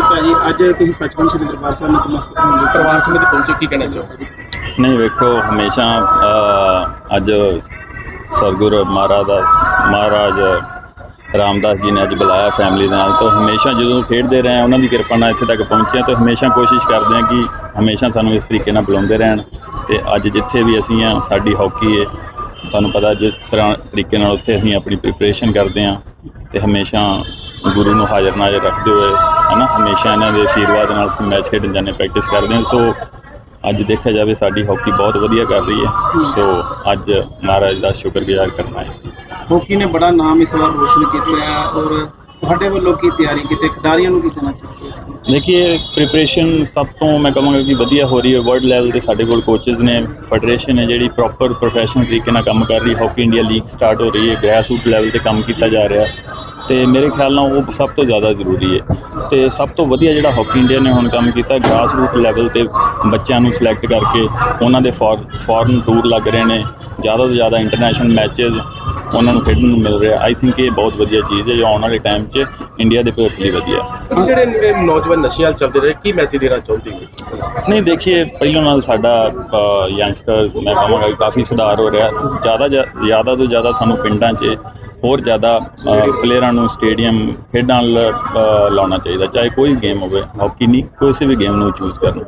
ਹਾਂਜੀ ਭਾਜੀ, ਅੱਜ ਤੁਸੀਂ ਸੱਚਮੁੱਚ ਸ੍ਰੀ ਦਰਬਾਰ ਸਾਹਿਬ ਨਤਮਸਤਕ ਹੋਏ ਹੋ। ਪਰਿਵਾਰ ਸਮੇਤ ਪਹੁੰਚੇ, ਕੀ ਕਹਿਣਾ ਚਾਹੋਗੇ? ਨਹੀਂ, ਵੇਖੋ, ਹਮੇਸ਼ਾ ਅੱਜ ਸਤਿਗੁਰ ਮਹਾਰਾਜ ਦਾ ਮਹਾਰਾਜ ਰਾਮਦਾਸ ਜੀ ਨੇ ਅੱਜ ਬੁਲਾਇਆ ਫੈਮਿਲੀ ਦੇ ਨਾਲ। ਤਾਂ ਹਮੇਸ਼ਾ ਜਦੋਂ ਖੇਡਦੇ ਰਹੇ ਉਹਨਾਂ ਦੀ ਕਿਰਪਾ ਨਾਲ ਇੱਥੇ ਤੱਕ ਪਹੁੰਚੇ ਹਾਂ, ਤਾਂ ਹਮੇਸ਼ਾ ਕੋਸ਼ਿਸ਼ ਕਰਦੇ ਹਾਂ ਕਿ ਹਮੇਸ਼ਾ ਸਾਨੂੰ ਇਸ ਤਰੀਕੇ ਨਾਲ ਬੁਲਾਉਂਦੇ ਰਹਿਣ। ਤੇ ਅੱਜ ਜਿੱਥੇ ਵੀ ਅਸੀਂ ਆ ਸਾਡੀ ਹਾਕੀ ਹੈ ਸਾਨੂੰ ਪਤਾ ਜਿਸ ਤਰ੍ਹਾਂ ਤਰੀਕੇ ਨਾਲ ਉੱਥੇ ਅਸੀਂ ਆਪਣੀ ਪ੍ਰੀਪਰੇਸ਼ਨ ਕਰਦੇ ਹਾਂ। ਤੇ ਹਮੇਸ਼ਾ ਗੁਰੂ ਨੂੰ ਹਾਜ਼ਰ ਨਾਜ਼ਰ ਰੱਖਦੇ ਹੋਏ ਹਨਾ ਹਮੇਸ਼ਾ ਇਹਨਾਂ ਦੇ ਆਸ਼ੀਰਵਾਦ ਨਾਲ ਅਸੀਂ ਮੈਚ ਖੇਡਣ ਜਾਂਦੇ ਪ੍ਰੈਕਟਿਸ ਕਰਦੇ ਹਾਂ। ਸੋ ਅੱਜ ਦੇਖਿਆ ਜਾਵੇ ਸਾਡੀ ਹਾਕੀ ਬਹੁਤ ਵਧੀਆ ਕਰ ਰਹੀ ਹੈ। ਸੋ ਅੱਜ ਮਹਾਰਾਜ ਦਾ ਸ਼ੁਕਰਗੁਜ਼ਾਰ ਕਰਨਾ ਹੈ ਹਾਕੀ ਨੇ ਬੜਾ ਨਾਮ ਇਸ ਵਾਰ ਰੋਸ਼ਨ ਕੀਤਾ ਹੈ ਔਰ ਤੁਹਾਡੇ ਵੱਲੋਂ ਕੀ ਤਿਆਰੀ ਕੀਤੀ ਖਿਡਾਰੀਆਂ ਨੂੰ ਕੀ ਕਹਿਣਾ ਚਾਹੋਗੇ? ਦੇਖੀਏ ਪ੍ਰੀਪਰੇਸ਼ਨ ਸਭ ਤੋਂ ਮੈਂ ਕਹਾਂਗਾ ਕਿ ਵਧੀਆ ਹੋ ਰਹੀ ਹੈ। ਵਰਲਡ ਲੈਵਲ ਤੇ ਸਾਡੇ ਕੋਲ ਕੋਚਸ ਨੇ ਫੈਡਰੇਸ਼ਨ ਹੈ ਜਿਹੜੀ ਪ੍ਰੋਪਰ ਪ੍ਰੋਫੈਸ਼ਨਲ ਤਰੀਕੇ ਨਾਲ ਕੰਮ ਕਰ ਰਹੀ ਹੈ। ਹਾਕੀ ਇੰਡੀਆ ਲੀਗ ਸਟਾਰਟ ਹੋ ਰਹੀ ਹੈ। ਗ੍ਰੈਸ ਰੂਟ ਲੈਵਲ ਤੇ ਕੰਮ ਕੀਤਾ ਜਾ ਰਿਹਾ। ਤੇ ਮੇਰੇ ਖਿਆਲ ਨਾਲ ਉਹ ਸਭ ਤੋਂ ਜ਼ਿਆਦਾ ਜ਼ਰੂਰੀ ਹੈ। ਤੇ ਸਭ ਤੋਂ ਵਧੀਆ ਜਿਹੜਾ ਹਾਕੀ ਇੰਡੀਆ ਨੇ ਹੁਣ ਕੰਮ ਕੀਤਾ ਗ੍ਰਾਸ ਰੂਟ ਲੈਵਲ ਤੇ ਬੱਚਿਆਂ ਨੂੰ ਸਿਲੈਕਟ ਕਰਕੇ ਉਹਨਾਂ ਦੇ ਫੋਰਨ ਟੂਰ ਲੱਗ ਰਹੇ ਨੇ। ਜ਼ਿਆਦਾ ਤੋਂ ਜ਼ਿਆਦਾ ਇੰਟਰਨੈਸ਼ਨਲ ਮੈਚਸ ਉਹਨਾਂ ਨੂੰ ਖੇਡਣ ਨੂੰ ਮਿਲ ਰਿਹਾ। ਆਈ ਥਿੰਕ ਇਹ ਬਹੁਤ ਵਧੀਆ ਚੀਜ਼ ਹੈ ਜੋ ਆਉਣ ਵਾਲੇ ਟਾਈਮ 'ਚ ਇੰਡੀਆ ਦੇ ਭਵਿੱਖ ਲਈ ਵਧੀਆ। ਹੈ ਜਿਹੜੇ ਨੌਜਵਾਨ ਨਸ਼ੇ ਵੱਲ ਚੱਲਦੇ ਰਹੇ ਕੀ ਮੈਸੇਜ ਦੇਣਾ ਚਾਹੁੰਦੇ ਹੋ ਨਹੀਂ ਦੇਖੀਏ ਪਹਿਲੋਂ ਨਾਲ ਸਾਡਾ ਯੰਗਸਟਰਸ ਮੈਂ ਕਹਾਂਗਾ ਕਾਫੀ ਸੁਧਾਰ ਹੋ ਰਿਹਾ। ਜ਼ਿਆਦਾ ਜ਼ਿਆਦਾ ਤੋਂ ਜ਼ਿਆਦਾ ਸਾਨੂੰ ਪਿੰਡਾਂ 'ਚ ਹੋਰ ਜ਼ਿਆਦਾ ਪਲੇਅਰਾਂ ਨੂੰ ਸਟੇਡੀਅਮ ਖੇਡਾਂ ਲਾਉਣਾ ਚਾਹੀਦਾ ਚਾਹੇ ਕੋਈ ਗੇਮ ਹੋਵੇ ਹਾਕੀ ਨਹੀਂ ਕਿਸੇ ਵੀ ਗੇਮ ਨੂੰ ਚੂਜ਼ ਕਰਨ।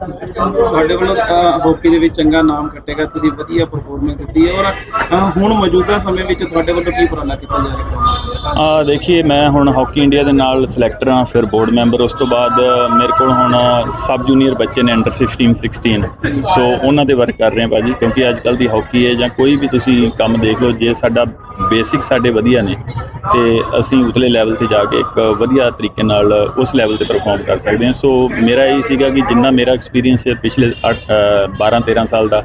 ਤੁਹਾਡੇ ਵੱਲੋਂ ਹਾਕੀ ਦੇ ਵਿੱਚ ਚੰਗਾ ਨਾਮ ਕੱਟੇਗਾ ਤੁਸੀਂ ਵਧੀਆ ਪਰਫਾਰਮੈਂਸ ਦਿੱਤੀ ਹੈ ਔਰ ਹੁਣ ਮੌਜੂਦਾ ਸਮੇਂ ਵਿੱਚ ਤੁਹਾਡੇ ਵੱਲੋਂ ਕੀ ਉਪਰਾਲਾ ਕੀਤਾ ਜਾ ਰਿਹਾ ਹੈ? ਆ ਦੇਖੀਏ ਮੈਂ ਹੁਣ ਹਾਕੀ ਇੰਡੀਆ ਦੇ ਨਾਲ ਸਿਲੈਕਟਰ ਹਾਂ ਫਿਰ ਬੋਰਡ ਮੈਂਬਰ ਉਸ ਤੋਂ ਬਾਅਦ ਮੇਰੇ ਕੋਲ ਹੁਣ ਸਬ ਜੂਨੀਅਰ ਬੱਚੇ ਨੇ ਅੰਡਰ 15 16 ਸੋ ਉਹਨਾਂ ਦੇ ਵਰਕ ਕਰ ਰਹੇ ਹਾਂ ਭਾਜੀ ਕਿਉਂਕਿ ਅੱਜ ਕੱਲ ਦੀ ਹਾਕੀ ਹੈ ਜਾਂ ਕੋਈ ਵੀ ਤੁਸੀਂ ਕੰਮ ਦੇਖ ਲਓ ਜੇ ਸਾਡਾ ਬੇਸਿਕ ਸਾਡੇ ਵਧੀਆ ਨੇ ਤੇ ਅਸੀਂ ਉਤਲੇ ਲੈਵਲ ਤੇ ਜਾ ਕੇ ਇੱਕ ਵਧੀਆ ਤਰੀਕੇ ਨਾਲ ਉਸ ਲੈਵਲ ਤੇ ਪਰਫਾਰਮ ਕਰ ਸਕਦੇ ਹਾਂ। ਸੋ ਮੇਰਾ ਇਹ ਸੀਗਾ ਕਿ ਜਿੰਨਾ ਮੇਰਾ ਐਕਸਪੀਰੀਅੰਸ ਹੈ ਪਿਛਲੇ 12 13 ਸਾਲ ਦਾ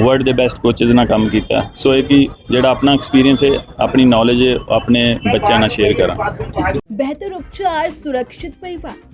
ਵਰਲਡ ਦੇ ਬੈਸਟ ਕੋਚਸ ਨਾਲ ਕੰਮ ਕੀਤਾ। ਸੋ ਇਹ ਕਿ ਜਿਹੜਾ ਆਪਣਾ ਐਕਸਪੀਰੀਅੰਸ ਹੈ, ਆਪਣੀ ਨੌਲੇਜ ਆਪਣੇ ਬੱਚਿਆਂ ਨਾਲ ਸ਼ੇਅਰ ਕਰਾਂ। ਬਿਹਤਰ ਉਪਚਾਰ, ਸੁਰੱਖਿਅਤ ਪਰਿਵਾਰ।